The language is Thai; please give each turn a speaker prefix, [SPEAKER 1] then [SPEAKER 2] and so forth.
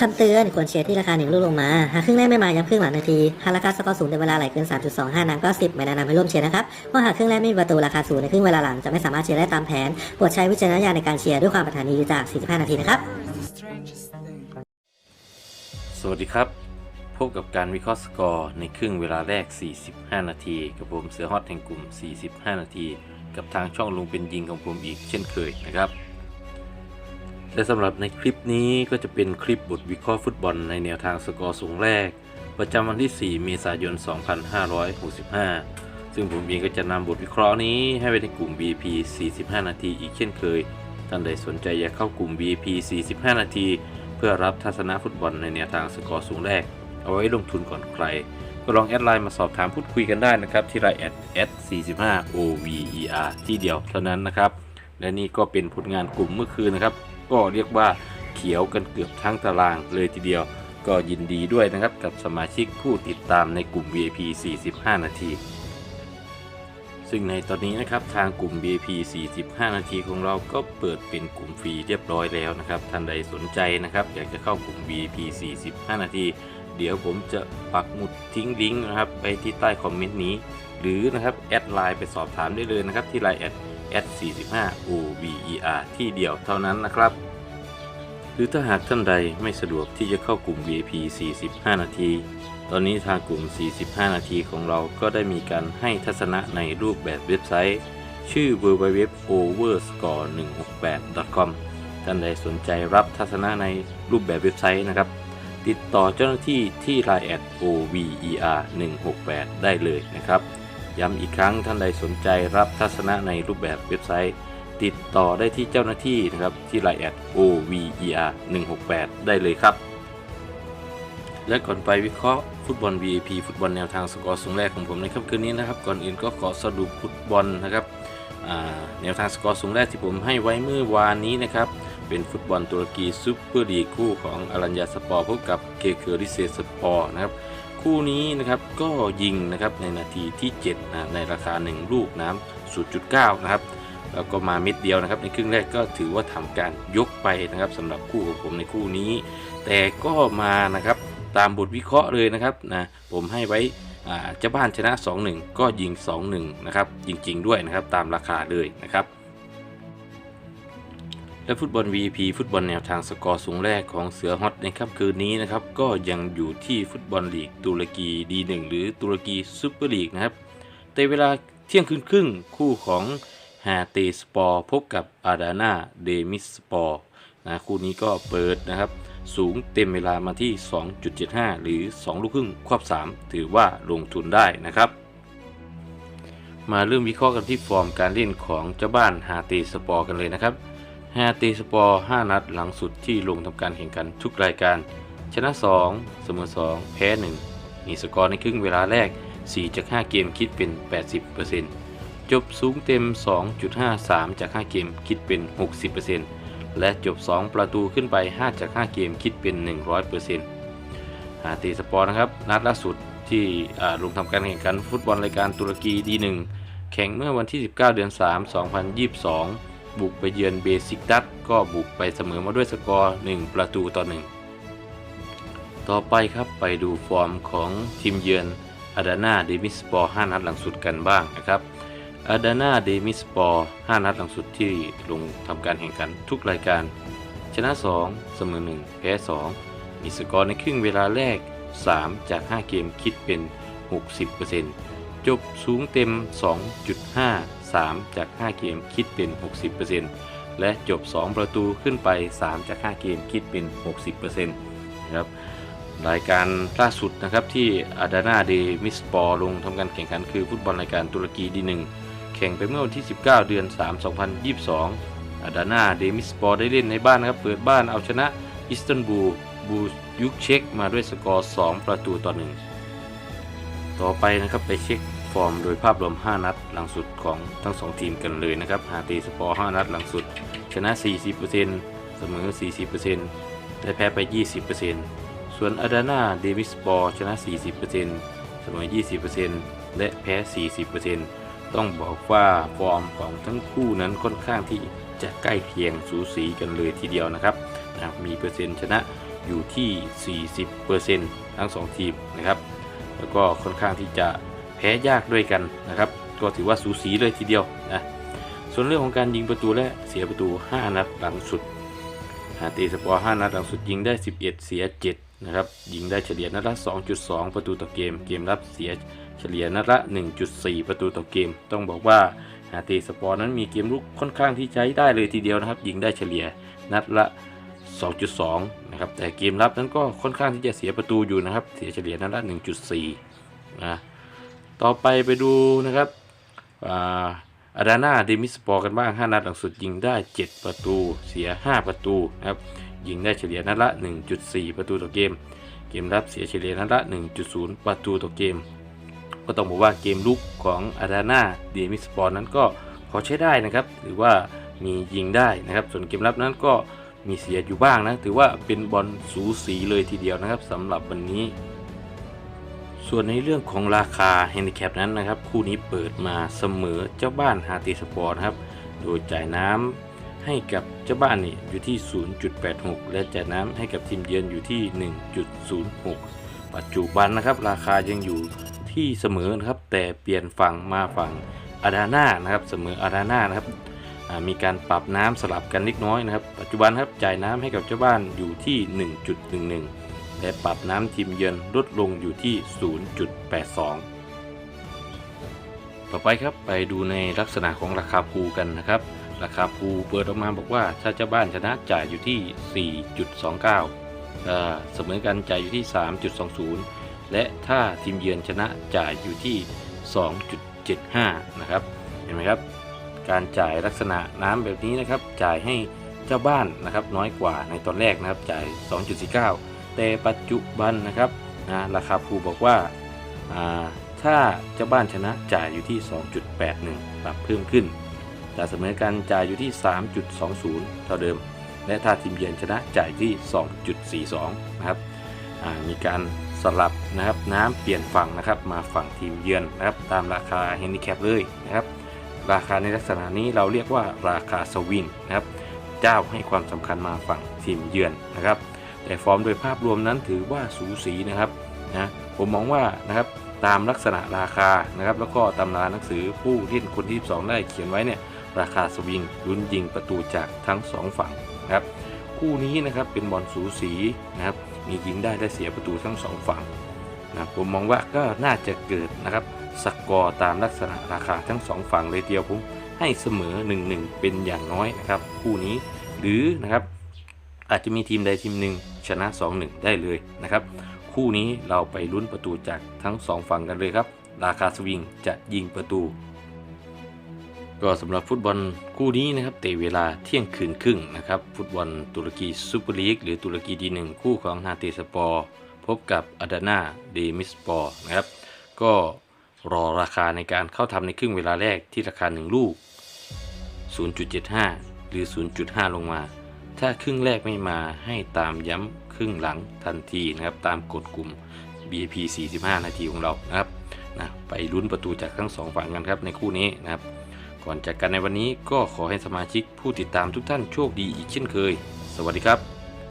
[SPEAKER 1] คำเตือนควรเชียร์ที่ราคาหนึ่งลูกลงมา หากครึ่งแรกไม่มาย้ำครึ่งหลังนาที หากราคาสกอร์สูงในเวลาไหลเกิน 3.25นัดก็ 10 ไม่แนะนำให้ร่วมเชียร์นะครับเพราะหากครึ่งแรกไม่มีประตูราคาสูงในครึ่งเวลาหลังจะไม่สามารถเชียร์ได้ตามแผนโปรดใช้วิจารณญาณในการเชียร์ด้วยความปรารถนาดีจาก 45 นาทีนะครับ
[SPEAKER 2] สวัสดีครับ พบกับการวิเคราะห์สกอร์ในครึ่งเวลาแรก 45 นาที กับผมเสือฮอตแห่งกลุ่ม 45 นาที กับทางช่องลุงเป็นยิงของผมอีกเช่นเคยนะครับ และสำหรับในคลิปนี้ก็จะเป็นคลิปบทวิเคราะห์ฟุตบอลในแนวทางสกอร์สูงแรก ประจำวันที่ 4 เมษายน 2565 ซึ่งผมเองก็จะนำบทวิเคราะห์นี้ให้ไปในกลุ่ม VIP 45 นาทีอีกเช่นเคย ท่านใดสนใจอยากเข้ากลุ่ม VIP 45 นาที เพื่อรับทัศนะฟุตบอลในแนวทางสกอร์สูงแรก เอาไว้ลงทุนก่อนใคร ก็ลองแอดไลน์มาสอบถามพูดคุยกันได้นะครับที่ไลน์แอดแอด45 OVER ที่เดียวเท่านั้นนะครับและนี่ก็เป็นผลงานกลุ่มเมื่อคืนนะครับ ก็เรียกว่าเขียวกันเกือบทั้งตารางเลยทีเดียว ก็ยินดีด้วยนะครับกับสมาชิกผู้ติดตามในกลุ่ม VIP 45 นาที ซึ่งในตอนนี้นะครับทางกลุ่ม VIP 45 นาทีของเราก็เปิดเป็นกลุ่มฟรีเรียบร้อยแล้วนะครับท่านใดสนใจนะครับอยากจะเข้ากลุ่ม VIP 45 นาทีเดี๋ยวผมจะปักหมุดทิ้งลิงก์นะครับไปที่ใต้คอมเมนต์นี้ หรือนะครับแอดไลน์ไปสอบถามได้เลยนะครับที่ไลน์แอด แอด45 OVER ที่เดียวเท่านั้นนะครับ หรือถ้าหากท่านใดไม่สะดวกที่จะเข้ากลุ่ม VIP 45 นาที ตอนนี้ทางกลุ่ม 45 นาทีของเราก็ได้มีการให้ทัศนะในรูปแบบเว็บไซต์ ชื่อ www.overscore168.com ท่านใดสนใจรับทัศนะในรูปแบบเว็บไซต์นะครับ ติดต่อเจ้าหน้าที่ที่ line at over 168 ได้เลยนะครับ ย้ำอีกครั้งท่านใดสนใจรับทัศนะในรูปแบบเว็บไซต์ ติดต่อได้ที่เจ้าหน้าที่นะครับ ที่ line at over 168ได้เลยครับ และก่อนไปวิเคราะห์ฟุตบอล VIP ฟุตบอลแนวทางสกอร์สูงแรกของผมในค่ำคืนนี้นะครับ ก่อนอื่นก็ขอสรุปฟุตบอลนะครับแนวทางสกอร์สูงแรกที่ผมให้ไว้เมื่อวานนี้นะครับ เป็นฟุตบอลตุรกีซุปเปอร์ลีกคู่ของอารัญญาสปอร์พบกับเคเคอริเซสปอร์นะครับ คู่นี้นะครับก็ยิงนะครับในนาทีที่7นะในราคา 1 ลูกน้ำ0.9 นะครับแล้วก็มาเม็ดเดียวนะครับ ในครึ่งแรกก็ถือว่าทำการยกไปนะครับสำหรับคู่ของผมในคู่นี้ แต่ก็มานะครับตามบทวิเคราะห์เลยนะครับนะผมให้ไว้อ่าเจ้าบ้านชนะ 2-1 ก็ยิง 2-1 นะครับ จริง ๆ ด้วยนะครับ ตามราคาเลยนะครับ และฟุตบอล VP ฟุตบอลแนวทางสกอร์สูงแรกของเสือฮอตในค่ำคืนนี้นะครับ ก็ยังอยู่ที่ฟุตบอลลีกตุรกี D1 หรือตุรกีซูเปอร์ลีกนะครับแต่เวลาเที่ยงคืนครึ่งคู่ของฮาเตสปอร์พบกับอาดานาเดมิสปอร์นะคู่นี้ก็เปิดนะครับ สูงเต็มเวลามาที่ 2.75 หรือ 2 ลูกครึ่งควบ 3 ถือว่าลงทุนได้นะครับ มาเริ่มวิเคราะห์กันที่ฟอร์มการเล่นของเจ้าบ้านฮาเตสปอร์กันเลยนะครับ ฮาเตสปอร์5นัดหลังสุดที่ลงทำการแข่งขันทุกรายการ ชนะ 2 เสมอ 2 แพ้ 1 มีสกอร์ในครึ่งเวลาแรก 4 จาก 5 เกมคิดเป็น 80%จบสูงเต็ม 2.53 จาก 5 เกมคิดเป็น 60%และจบ 2 ประตูขึ้นไป 5 จาก 5 เกมคิดเป็น 100%ฮาเตสปอร์นะครับ นัดล่าสุดที่ลงทำการแข่งขันฟุตบอลรายการตุรกีดีหนึ่งแข่งเมื่อวันที่ 19 เดือน 3 2022 บุกไปเยือนเบซิกตัสก็บุกไปเสมอมาด้วยสกอร์ 1 ประตูต่อ 1 ต่อไปครับไปดูฟอร์มของทีมเยือนอาดานาเดมิสปอร์5นัดหลังสุดกันบ้างนะครับอาดานาเดมิสปอร์5นัดหลังสุดที่ลงทำการแข่งขันทุกรายการ ชนะ 2 เสมอ 1 แพ้ 2 มีสกอร์ในครึ่งเวลาแรก 3 จาก 5 เกมคิดเป็น 60%จบสูงเต็ม 3 จาก 5 เกมคิดเป็น 60%และจบ 2 ประตูขึ้นไป 3 จาก 5 เกมคิดเป็น 60%นะครับรายการล่าสุดนะครับที่อาดานาเดมิสปอร์ลงทำการแข่งขันคือฟุตบอลรายการตุรกีดีหนึ่งแข่งไปเมื่อวันที่ 19 เดือน 3 2022 อาดานาเดมิสปอร์ได้เล่นในบ้านนะครับเปิดบ้านเอาชนะอิสตันบูลบูยุกเช็กมาด้วยสกอร์ 2 ประตูต่อ 1 ต่อไปนะครับไปเช็ค ฟอร์มโดยภาพรวม 5 นัดหลังสุดของทั้ง 2 ทีมกันเลยนะครับฮาเตสปอร์ 5 นัดหลังสุด ชนะ 40%เสมอ 40%และแพ้ไป 20%ส่วนอาดานาเดวิสบอลชนะ 40%เสมอ 20%และแพ้ 40%ต้องบอกว่าฟอร์มของทั้งคู่นั้นค่อนข้างที่จะใกล้เคียงสูสีกันเลยทีเดียวนะครับนะมีเปอร์เซ็นต์ชนะอยู่ที่ 40%ทั้ง 2 ทีมนะครับ แล้วก็ค่อนข้างที่จะ แพ้ยากด้วยกันนะครับ ก็ถือว่าสูสีเลยทีเดียวนะส่วนเรื่องของการยิงประตูและเสียประตู 5 นัดหลังสุดหาตีสปอร์5นัดหลังสุดยิงได้ 11 เสีย 7 นะครับ ยิงได้เฉลี่ยนัดละ 2.2 ประตูต่อเกม เกมรับเสียเฉลี่ยนัดละ 1.4 ประตูต่อเกม ต้องบอกว่าหาตีสปอร์นั้นมีเกมลุกค่อนข้างที่ใช้ได้เลยทีเดียวนะครับ ยิงได้เฉลี่ยนัดละ 2.2 นะครับ แต่เกมรับนั้นก็ค่อนข้างที่จะเสียประตูอยู่นะครับ เสียเฉลี่ยนัดละ 1.4 นะ ต่อไปไปดูนะครับอาอาดาน่าเดมิสปอร์กันบ้าง 5 นัดหลังสุดยิงได้ 7 ประตูเสีย 5 ประตูนะครับยิงได้เฉลี่ยนัดละ 1.4 ประตูต่อเกม เกมรับเสียเฉลี่ยนัดละ 1.0 ประตูต่อเกม ก็ต้องบอกว่าเกมลุกของอาดาน่าเดมิสปอร์นั้นก็พอใช้ได้นะครับหรือว่ามียิงได้นะครับส่วนเกมรับนั้นก็มีเสียอยู่บ้างนะ ถือว่าเป็นบอลสูสีเลยทีเดียวนะครับสำหรับวันนี้ ส่วนในเรื่องของราคาแฮนดิแคปนั้นนะครับ คู่นี้เปิดมาเสมอเจ้าบ้านฮาติสปอร์นะครับ โดยจ่ายน้ำให้กับเจ้าบ้านนี่อยู่ที่ 0.86 และจ่ายน้ำให้กับทีมเยือนอยู่ที่ 1.06 ปัจจุบันนะครับ ราคายังอยู่ที่เสมอนะครับ แต่เปลี่ยนฝั่งมาฝั่งอาดาน่านะครับเสมออาดาน่านะครับมีการปรับน้ำสลับกันเล็กน้อยนะครับ ปัจจุบันครับจ่ายน้ำให้กับเจ้าบ้านอยู่ที่ 1.11 และปรับน้ำทีมเยือนลดลงอยู่ที่ 0.82 ต่อไปครับไปดูในลักษณะของราคาภูกันนะครับ ราคาภูเปิดออกมาบอกว่าถ้าเจ้าบ้านชนะจ่ายอยู่ที่ 4.29เอ่อเสมอกันจ่ายอยู่ที่ 3.20 และถ้าทีมเยือนชนะจ่ายอยู่ที่ 2.75 นะครับ เห็นไหมครับ การจ่ายลักษณะน้ำแบบนี้นะครับ จ่ายให้เจ้าบ้านนะครับน้อยกว่าในตอนแรกนะครับจ่าย 2.49 แต่ปัจจุบันนะครับนะราคาภูบอกว่าถ้าเจ้าบ้านชนะจ่ายอยู่ที่ 2.81ปรับเพิ่มขึ้นแต่เสมอกันจ่ายอยู่ที่ 3.20 เท่าเดิม และถ้าทีมเยือนชนะจ่ายที่ 2.42 นะครับมีการสลับนะครับน้ำเปลี่ยนฝั่งนะครับมาฝั่งทีมเยือนนะครับตามราคาแฮนดิแคปเลยนะครับราคาในลักษณะนี้เราเรียกว่าราคาสวิงนะครับเจ้าให้ความสำคัญมาฝั่งทีมเยือนนะครับ แต่ฟอร์มโดยภาพรวมนั้นถือว่าสูสีนะครับนะผมมองว่านะครับตามลักษณะราคานะครับแล้วก็ตำราหนังสือผู้เล่นคนที่12 ได้เขียนไว้เนี่ยราคาสวิงลุ้นยิงประตูจากทั้ง 2 ฝั่งนะครับคู่นี้นะครับเป็นบอลสูสีนะครับมียิงได้และเสียประตูทั้ง 2 ฝั่งนะผมมองว่าก็น่าจะเกิดนะครับสกอร์ตามลักษณะราคาทั้ง 2 ฝั่งเลยเดียวผมให้เสมอ 1-1 เป็นอย่างน้อยนะครับคู่นี้หรือนะครับ อาจจะมีทีมใดทีมหนึ่งชนะ 2-1 ได้เลยนะครับ คู่นี้เราไปลุ้นประตูจากทั้ง 2 ฝั่งกันเลยครับ ราคาสวิงจะยิงประตู ก็สำหรับฟุตบอลคู่นี้นะครับเตะเวลาเที่ยงคืนครึ่งนะครับ ฟุตบอลตุรกีซูเปอร์ลีกหรือตุรกีดีหนึ่งคู่ของฮาเตสปอร์พบกับอาดานาเดมิสปอร์นะครับ ก็รอราคาในการเข้าทำในครึ่งเวลาแรกที่ราคา 1 ลูก 0.75 หรือ 0.5 ลงมา ถ้าครึ่งแรกไม่มาให้ตามย้ำครึ่งหลังทันทีนะครับตามกฎกลุ่ม BP 45 นาทีของเรานะครับนะไปลุ้นประตูจากทั้งสองฝั่งกันครับในคู่นี้นะครับ ก่อนจากกันในวันนี้ก็ขอให้สมาชิกผู้ติดตามทุกท่านโชคดีอีกเช่นเคย สวัสดีครับ